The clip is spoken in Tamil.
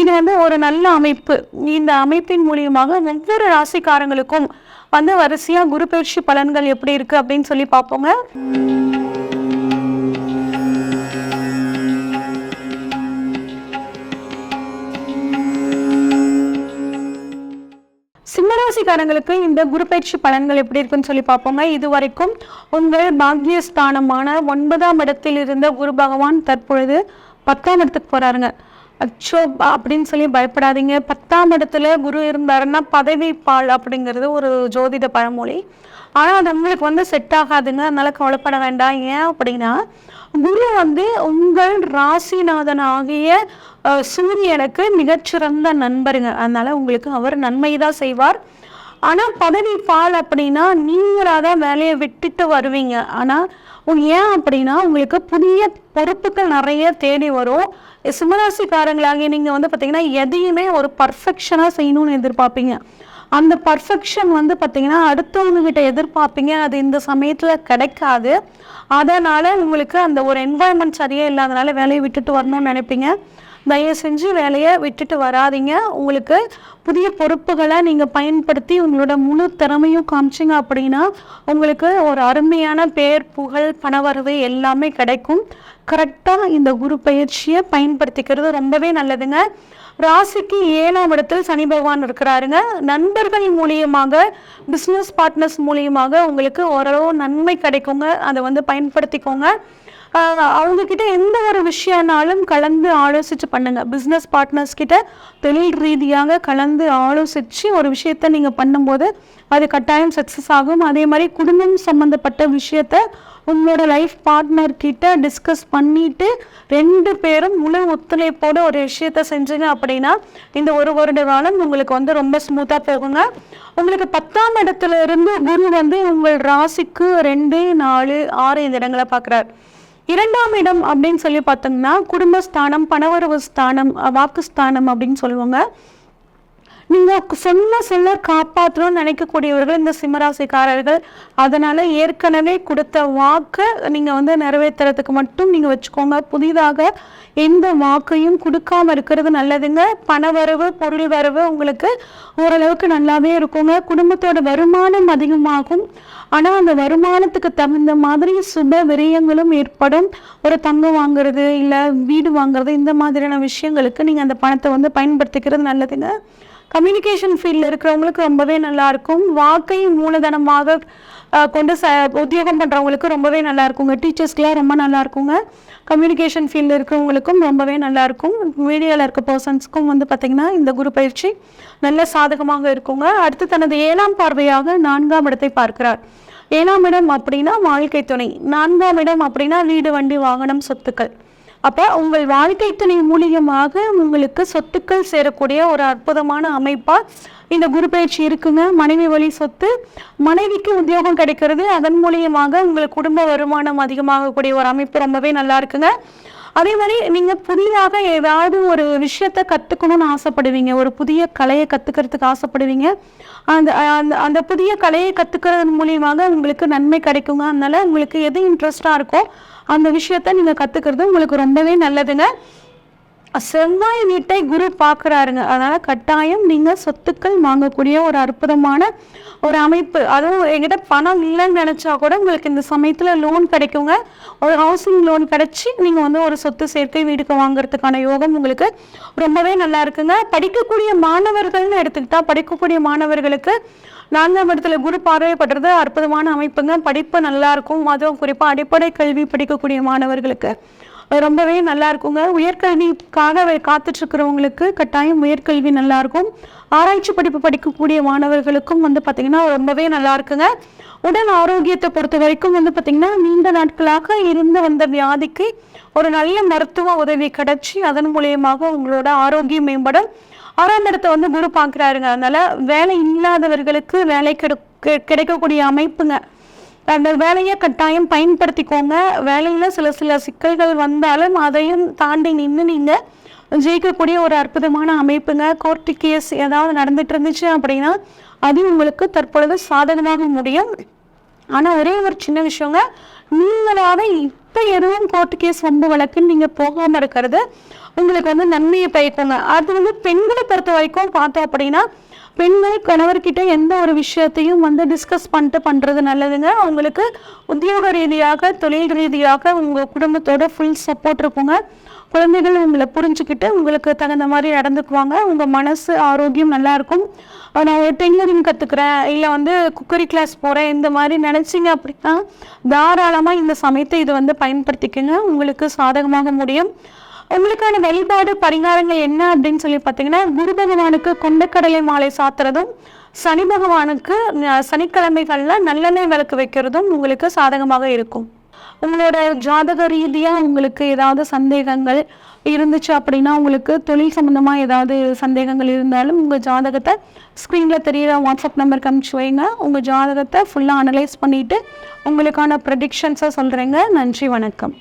இது வந்து ஒரு நல்ல அமைப்பு. இந்த அமைப்பின் மூலியமாக ஒவ்வொரு ராசிக்காரங்களுக்கும் வந்து வரிசையா குரு பயிற்சி பலன்கள் எப்படி இருக்கு அப்படின்னு சொல்லி பார்ப்போங்க. சிம்மராசிக்காரங்களுக்கு இந்த குரு பயிற்சி பலன்கள் எப்படி இருக்குன்னு சொல்லி பார்ப்போங்க. இது வரைக்கும் உங்கள் பாக்கியஸ்தானமான ஒன்பதாம் இடத்தில் இருந்த குரு பகவான் தற்பொழுது பத்தாம் இடத்துக்கு போறாருங்க. அச்சோ அப்படின்னு சொல்லி பயப்படாதீங்க. பத்தாம் இடத்துல குரு இருந்தாருன்னா பதவி பால் அப்படிங்கிறது ஒரு ஜோதிட பழமொழி. ஆனால் அது உங்களுக்கு வந்து செட் ஆகாதுங்க. அதனால கவலைப்பட வேண்டாம். ஏன் அப்படின்னா குரு வந்து உங்கள் ராசிநாதன் ஆகிய சூரியனுக்கு மிகச்சிறந்த நண்பருங்க. அதனால உங்களுக்கு அவர் நன்மை தான் செய்வார். ஆனால் பதவி பால் அப்படின்னா நீங்களாக தான் வேலையை விட்டுட்டு வருவீங்க. ஆனால் ஏன் அப்படின்னா உங்களுக்கு புதிய பொறுப்புகள் நிறைய தேடி வரும். சிம்மராசிக்காரங்களாகிய நீங்கள் வந்து பார்த்தீங்கன்னா எதையுமே ஒரு பர்ஃபெக்ஷனாக செய்யணும்னு எதிர்பார்ப்பீங்க. அந்த பர்ஃபெக்ஷன் வந்து பார்த்தீங்கன்னா அடுத்தவங்ககிட்ட எதிர்பார்ப்பீங்க. அது இந்த சமயத்தில் கிடைக்காது. அதனால் உங்களுக்கு அந்த ஒரு என்வாயன்மெண்ட் சரியே இல்லாதனால வேலையை விட்டுட்டு வரணும்னு நினைப்பீங்க. தயவு செஞ்சு வேலையை விட்டுட்டு வராதீங்க. உங்களுக்கு புதிய பொறுப்புகளை நீங்கள் பயன்படுத்தி உங்களோட முழு திறமையும் காமிச்சிங்க அப்படின்னா உங்களுக்கு ஒரு அருமையான பேர் புகழ் பணவரவு எல்லாமே கிடைக்கும். கரெக்டாக இந்த குரு பயிற்சியை பயன்படுத்திக்கிறது ரொம்பவே நல்லதுங்க. ராசிக்கு ஏழாம் இடத்தில் சனி பகவான் இருக்கிறாருங்க. நண்பர்கள் மூலியமாக பிஸ்னஸ் பார்ட்னர்ஸ் மூலியமாக உங்களுக்கு ஓரளவு நன்மை கிடைக்குங்க. அதை வந்து பயன்படுத்திக்கோங்க. அவங்கக்கிட்ட எந்த ஒரு விஷயம்னாலும் கலந்து ஆலோசித்து பண்ணுங்க. பிஸ்னஸ் பார்ட்னர்ஸ் கிட்ட தொழில் ரீதியாக கலந்து ஆலோசித்து ஒரு விஷயத்த நீங்கள் பண்ணும்போது அது கட்டாயம் சக்ஸஸ் ஆகும். அதே மாதிரி குடும்பம் சம்மந்தப்பட்ட விஷயத்த உங்களோட லைஃப் பார்ட்னர் கிட்ட டிஸ்கஸ் பண்ணிட்டு ரெண்டு பேரும் முழு ஒத்துழைப்போட ஒரு விஷயத்த செஞ்சீங்க அப்படின்னா இந்த ஒரு வருட காலம் உங்களுக்கு வந்து ரொம்ப ஸ்மூத்தாக போகுங்க. உங்களுக்கு பத்தாம் இடத்துல இருந்து குரு வந்து உங்கள் ராசிக்கு ரெண்டு நாலு ஆறு இந்த இடங்களை பார்க்குறாரு. இரண்டாம் இடம் அப்படின்னு சொல்லி பார்த்தோம்னா குடும்பஸ்தானம் பணவரவு ஸ்தானம் வாக்கு வாக்குஸ்தானம் அப்படின்னு சொல்லுவாங்க. நீங்கள் சொன்ன சொல்ல காப்பாற்றணும்னு நினைக்கக்கூடியவர்கள் இந்த சிம்மராசிக்காரர்கள் அதனால் ஏற்கனவே கொடுத்த வாக்கை நீங்கள் வந்து நிறைவேற்றுறதுக்கு மட்டும் நீங்கள் வச்சுக்கோங்க. புதிதாக எந்த வாக்கையும் கொடுக்காம இருக்கிறது நல்லதுங்க. பண வரவு பொருள் வரவு உங்களுக்கு ஓரளவுக்கு நல்லாவே இருக்குங்க. குடும்பத்தோட வருமானம் அதிகமாகும். ஆனால் அந்த வருமானத்துக்கு தகுந்த மாதிரி சுப விரயங்களும் ஏற்படும். ஒரு தங்கம் வாங்குறது இல்லை வீடு வாங்குறது இந்த மாதிரியான விஷயங்களுக்கு நீங்கள் அந்த பணத்தை வந்து பயன்படுத்திக்கிறது நல்லதுங்க. கம்யூனிகேஷன் ஃபீல்டில் இருக்கிறவங்களுக்கு ரொம்பவே நல்லாயிருக்கும். வாக்கை மூலதனமாக கொண்டு ச உத்தியோகம் பண்ணுறவங்களுக்கு ரொம்பவே நல்லா இருக்குங்க ரொம்ப நல்லா இருக்குங்க கம்யூனிகேஷன் ஃபீல்டில் இருக்கிறவங்களுக்கும் ரொம்பவே நல்லா இருக்கும் மீடியாவில் இருக்க பர்சன்ஸ்க்கும் வந்து பார்த்திங்கன்னா இந்த குரு பயிற்சி நல்ல சாதகமாக இருக்குங்க. அடுத்து தனது ஏழாம் பார்வையாக நான்காம் இடத்தை பார்க்கிறார். ஏழாம் இடம் அப்படின்னா வாழ்க்கை துணை. நான்காம் இடம் அப்படின்னா வீடு வண்டி வாகனம் சொத்துக்கள். அப்போ உங்கள் வாழ்க்கை துணை மூலியமாக உங்களுக்கு சொத்துக்கள் சேரக்கூடிய ஒரு அற்புதமான அமைப்பாக இந்த குரு பயிற்சி இருக்குங்க. மனைவி வழி சொத்து. மனைவிக்கு உத்தியோகம் கிடைக்கிறது. அதன் மூலியமாக உங்களுக்கு குடும்ப வருமானம் அதிகமாகக்கூடிய ஒரு அமைப்பு ரொம்பவே நல்லா இருக்குங்க. அதே மாதிரி நீங்கள் புதிதாக ஏதாவது ஒரு விஷயத்த கற்றுக்கணும்னு ஆசைப்படுவீங்க. ஒரு புதிய கலையை கற்றுக்கிறதுக்கு ஆசைப்படுவீங்க. அந்த அந்த அந்த புதிய கலையை கற்றுக்கிறது மூலியமாக உங்களுக்கு நன்மை கிடைக்குங்க. அதனால் உங்களுக்கு எது இன்ட்ரெஸ்ட்டாக இருக்கோ அந்த விஷயத்த நீங்கள் கற்றுக்கிறது உங்களுக்கு ரொம்பவே நல்லதுங்க. செவ்வாய் வீட்டை குரு பார்க்குறாருங்க. அதனால் கட்டாயம் நீங்கள் சொத்துக்கள் வாங்கக்கூடிய ஒரு அற்புதமான ஒரு அமைப்பு. அதுவும் என்கிட்ட பணம் இல்லைன்னு நினச்சா கூட உங்களுக்கு இந்த சமயத்தில் லோன் கிடைக்குங்க. ஒரு ஹவுசிங் லோன் கிடைச்சி நீங்கள் வந்து ஒரு சொத்து சேர்க்கை வீடுக்கு வாங்குறதுக்கான யோகம் உங்களுக்கு ரொம்பவே நல்லா இருக்குங்க. படிக்கக்கூடிய மாணவர்கள்னு எடுத்துக்கிட்டால் படிக்கக்கூடிய மாணவர்களுக்கு நான்காம் இடத்துல குரு பார்வைப்படுறது அற்புதமான அமைப்புங்க. படிப்பு நல்லா இருக்கும். அதுவும் குறிப்பாக அடிப்படை கல்வி படிக்கக்கூடிய மாணவர்களுக்கு. ரொம்பவே நல்லா இருக்குங்க உயர்கல்விக்காக காத்துட்ருக்கிறவங்களுக்கு கட்டாயம் உயர்கல்வி நல்லாயிருக்கும். ஆராய்ச்சி படிப்பு படிக்கக்கூடிய மாணவர்களுக்கும் வந்து பார்த்திங்கன்னா ரொம்பவே நல்லா இருக்குங்க உடல் ஆரோக்கியத்தை பொறுத்த வரைக்கும் வந்து பார்த்திங்கன்னா நீண்ட நாட்களாக இருந்து வந்த வியாதிக்கு ஒரு நல்ல மருத்துவ உதவி கிடைச்சி அதன் மூலியமாக உங்களோட ஆரோக்கியம் மேம்படும். ஆறாம் இடத்தை வந்து குரு பார்க்குறாருங்க. அதனால் வேலை இல்லாதவர்களுக்கு வேலை கிடைக்கக்கூடிய அமைப்புங்க. அந்த வேலையை கட்டாயம் பயன்படுத்திக்கோங்க. வேலையில் சில சில சிக்கல்கள் வந்தாலும் அதையும் தாண்டி நின்று நீங்கள் ஜெயிக்கக்கூடிய ஒரு அற்புதமான அமைப்புங்க. கோர்ட்டு கேஸ் ஏதாவது நடந்துட்டு இருந்துச்சு அப்படின்னா அது உங்களுக்கு தற்பொழுது சாதகமாக முடியும். ஆனால் ஒரே ஒரு சின்ன விஷயங்க. நீங்களாக இப்போ எதுவும் கோர்ட்டு கேஸ் வம்பு வழக்குன்னு நீங்கள் போகாமல் இருக்கிறது உங்களுக்கு வந்து நன்மையை பயக்குங்க. அது வந்து பெண்களை பொறுத்த வரைக்கும் பார்த்தோம் அப்படின்னா பெண்கள் கணவர்கிட்ட எந்த ஒரு விஷயத்தையும் வந்து டிஸ்கஸ் பண்ணிட்டு பண்ணுறது நல்லதுங்க. அவங்களுக்கு உத்தியோக ரீதியாக தொழில் ரீதியாக உங்கள் குடும்பத்தோட ஃபுல் சப்போர்ட் இருக்குங்க. குழந்தைகள் உங்களை புரிஞ்சுக்கிட்டு உங்களுக்கு தகுந்த மாதிரி நடந்துக்குவாங்க. உங்கள் மனசு ஆரோக்கியம் நல்லாயிருக்கும் நான் ஒரு டெய்லரிங் கற்றுக்குறேன் இல்லை வந்து குக்கரி கிளாஸ் போகிறேன் இந்த மாதிரி நினச்சிங்க அப்படின்னா தாராளமாக இந்த சமயத்தை இது வந்து பயன்படுத்திக்கங்க. உங்களுக்கு சாதகமாக முடியும். உங்களுக்கான வழிபாடு பரிகாரங்கள் என்ன அப்படின்னு சொல்லி பார்த்தீங்கன்னா குரு பகவானுக்கு கொண்டக்கடலை மாலை சாத்துறதும் சனி பகவானுக்கு சனிக்கிழமைகளில் நல்லெண்ணெய் விளக்கு வைக்கிறதும் உங்களுக்கு சாதகமாக இருக்கும். உங்களோட ஜாதக ரீதியாக உங்களுக்கு ஏதாவது சந்தேகங்கள் இருந்துச்சு அப்படின்னா உங்களுக்கு தொழில் சம்மந்தமாக ஏதாவது சந்தேகங்கள் இருந்தாலும் உங்கள் ஜாதகத்தை ஸ்க்ரீனில் தெரியிற வாட்ஸ்அப் நம்பருக்கு அனுப்பிச்சு வைங்க. உங்கள் ஜாதகத்தை ஃபுல்லாக அனலைஸ் பண்ணிவிட்டு உங்களுக்கான ப்ரெடிக்ஷன்ஸை சொல்கிறேங்க நன்றி வணக்கம்.